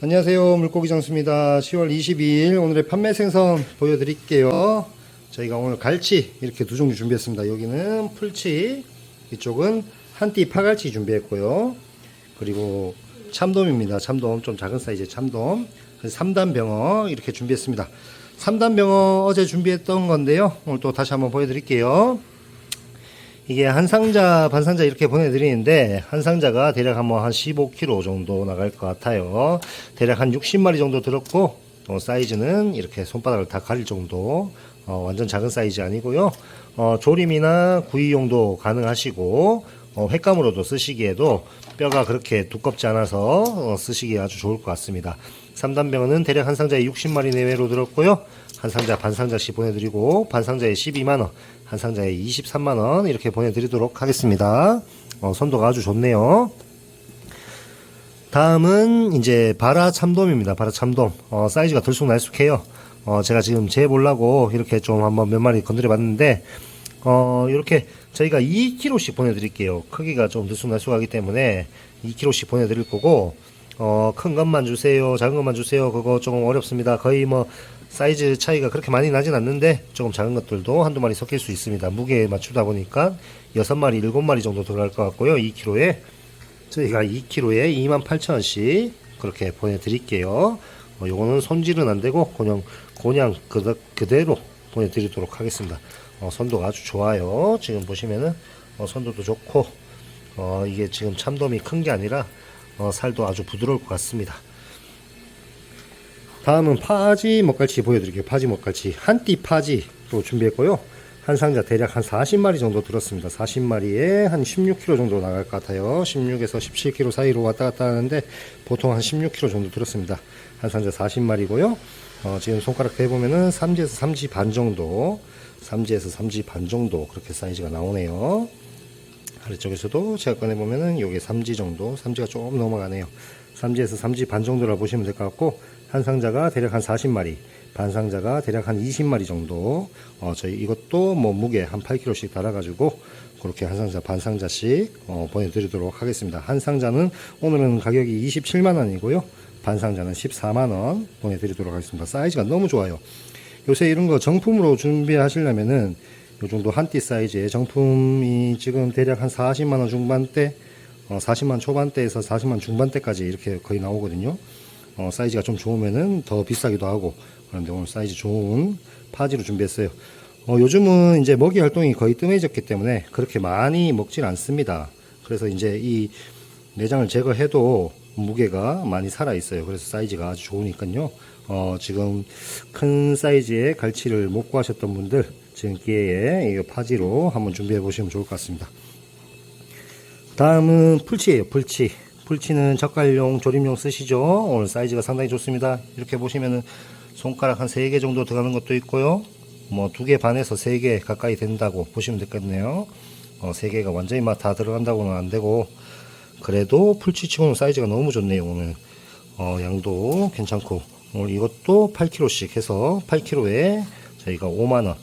안녕하세요. 물고기 장수입니다. 10월 22일 오늘의 판매 생선 보여드릴게요. 저희가 오늘 갈치 이렇게 두 종류 준비했습니다. 여기는 풀치, 이쪽은 한띠 파갈치 준비했고요. 그리고 참돔입니다. 참돔 좀 작은 사이즈의 참돔. 3단 병어 이렇게 준비했습니다. 3단 병어 어제 준비했던 건데요. 오늘 또 다시 한번 보여드릴게요. 이게 한 상자, 반 상자 이렇게 보내드리는데, 한 상자가 대략 한번 한 15kg 정도 나갈 것 같아요. 대략 한 60마리 정도 들었고, 어, 사이즈는 이렇게 손바닥을 다 가릴 정도, 어, 완전 작은 사이즈 아니고요. 어, 조림이나 구이용도 가능하시고, 어, 횟감으로도 쓰시기에도 뼈가 그렇게 두껍지 않아서 어, 쓰시기에 아주 좋을 것 같습니다. 3단병은 대략 한 상자에 60마리 내외로 들었고요. 한 상자 반 상자씩 보내드리고 반 상자에 12만원, 한 상자에 23만원 이렇게 보내드리도록 하겠습니다. 어, 선도가 아주 좋네요. 다음은 이제 바라 참돔입니다. 바라 참돔. 어, 사이즈가 들쑥날쑥해요. 어, 제가 지금 재보려고 이렇게 좀 한번 몇 마리 건드려 봤는데, 어, 이렇게 저희가 2kg씩 보내드릴게요. 크기가 좀 들쑥날쑥하기 때문에 2kg씩 보내드릴 거고, 어, 큰 것만 주세요. 작은 것만 주세요. 그거 조금 어렵습니다. 거의 뭐, 사이즈 차이가 그렇게 많이 나진 않는데, 조금 작은 것들도 한두 마리 섞일 수 있습니다. 무게에 맞추다 보니까 6마리, 7마리 정도 들어갈 것 같고요. 2kg에. 저희가 2kg에 28,000원씩 그렇게 보내드릴게요. 어, 요거는 손질은 안 되고, 그냥, 그냥 그대, 그대로 보내드리도록 하겠습니다. 어, 선도가 아주 좋아요. 지금 보시면은, 어, 선도도 좋고, 어, 이게 지금 참돔이 큰 게 아니라, 어, 살도 아주 부드러울 것 같습니다. 다음은 파지 먹갈치 보여드릴게요. 파지 먹갈치. 한 띠 파지로 준비했고요. 한 상자 대략 한 40마리 정도 들었습니다. 40마리에 한 16kg 정도 나갈 것 같아요. 16에서 17kg 사이로 왔다 갔다 하는데 보통 한 16kg 정도 들었습니다. 한 상자 40마리고요. 어, 지금 손가락 대보면은 3지에서 3지 반 정도, 3지에서 3지 반 정도 그렇게 사이즈가 나오네요. 아래쪽에서도 제가 꺼내보면은 요게 3지 정도, 3지가 조금 넘어가네요. 3지에서 3지 반 정도라 보시면 될 것 같고, 한 상자가 대략 한 40마리, 반 상자가 대략 한 20마리 정도, 어, 저희 이것도 뭐 무게 한 8kg씩 달아가지고, 그렇게 한 상자, 반 상자씩, 어, 보내드리도록 하겠습니다. 한 상자는 오늘은 가격이 27만 원이고요. 반 상자는 14만 원 보내드리도록 하겠습니다. 사이즈가 너무 좋아요. 요새 이런 거 정품으로 준비하시려면은 요 정도 한 띠 사이즈의 정품이 지금 대략 한 40만 원 중반대, 어, 40만 초반대에서 40만 중반대까지 이렇게 거의 나오거든요. 어, 사이즈가 좀 좋으면은 더 비싸기도 하고, 그런데 오늘 사이즈 좋은 파지로 준비했어요. 어, 요즘은 이제 먹이 활동이 거의 뜸해졌기 때문에 그렇게 많이 먹질 않습니다. 그래서 이제 이 내장을 제거해도 무게가 많이 살아 있어요. 그래서 사이즈가 아주 좋으니까요. 어, 지금 큰 사이즈의 갈치를 못 구하셨던 분들 지금 기회에 이 파지로 한번 준비해 보시면 좋을 것 같습니다. 다음은 풀치예요. 풀치. 풀치는 젓갈용, 조림용 쓰시죠. 오늘 사이즈가 상당히 좋습니다. 이렇게 보시면은 손가락 한 3개 정도 들어가는 것도 있고요. 뭐두개 반에서 3개 가까이 된다고 보시면 되겠네요. 어, 3개가 완전히 막 다 들어간다고는 안 되고 그래도 풀치치고는 사이즈가 너무 좋네요. 오늘 어, 양도 괜찮고 오늘 이것도 8kg씩 해서 8kg에 저희가 5만원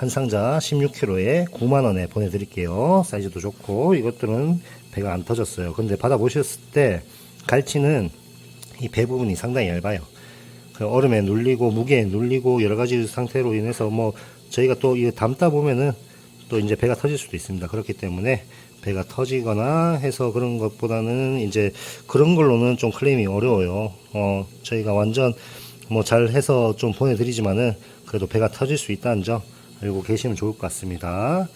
한 상자 16kg에 9만원에 보내드릴게요. 사이즈도 좋고, 이것들은 배가 안 터졌어요. 근데 받아보셨을 때, 갈치는 이 배 부분이 상당히 얇아요. 그 얼음에 눌리고, 무게에 눌리고, 여러 가지 상태로 인해서 뭐, 저희가 또 이거 담다 보면은 또 이제 배가 터질 수도 있습니다. 그렇기 때문에 배가 터지거나 해서 그런 것보다는 이제 그런 걸로는 좀 클레임이 어려워요. 어, 저희가 완전 뭐 잘 해서 좀 보내드리지만은 그래도 배가 터질 수 있다는 점 알고 계시면 좋을 것 같습니다.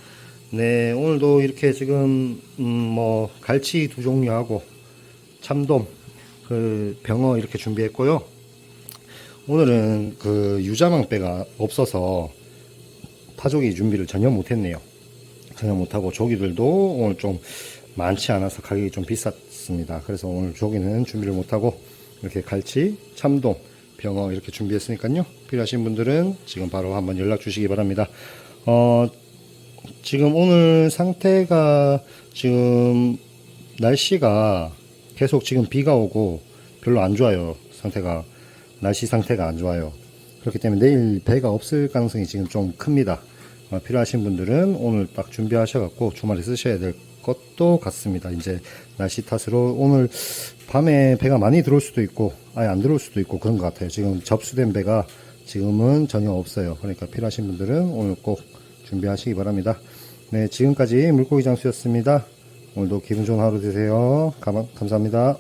네, 오늘도 이렇게 지금, 음, 뭐, 갈치 두 종류하고, 참돔, 그, 병어 이렇게 준비했고요. 오늘은 그 유자망배가 없어서 파조기 준비를 전혀 못했네요. 전혀 못하고 조기들도 오늘 좀 많지 않아서 가격이 좀 비쌌습니다. 그래서 오늘 조기는 준비를 못하고 이렇게 갈치, 참돔, 병어 이렇게 준비했으니까요. 필요하신 분들은 지금 바로 한번 연락 주시기 바랍니다. 어, 지금 오늘 상태가 지금 날씨가 계속 지금 비가 오고 별로 안 좋아요. 상태가 날씨 상태가 안 좋아요. 그렇기 때문에 내일 배가 없을 가능성이 지금 좀 큽니다. 어, 필요하신 분들은 오늘 딱 준비하셔갖고 주말에 쓰셔야 될 것도 같습니다. 이제 날씨 탓으로 오늘 밤에 배가 많이 들어올 수도 있고 아예 안 들어올 수도 있고 그런 것 같아요. 지금 접수된 배가 지금은 전혀 없어요. 그러니까 필요하신 분들은 오늘 꼭 준비하시기 바랍니다. 네, 지금까지 물고기 장수였습니다. 오늘도 기분 좋은 하루 되세요. 감- 감사합니다.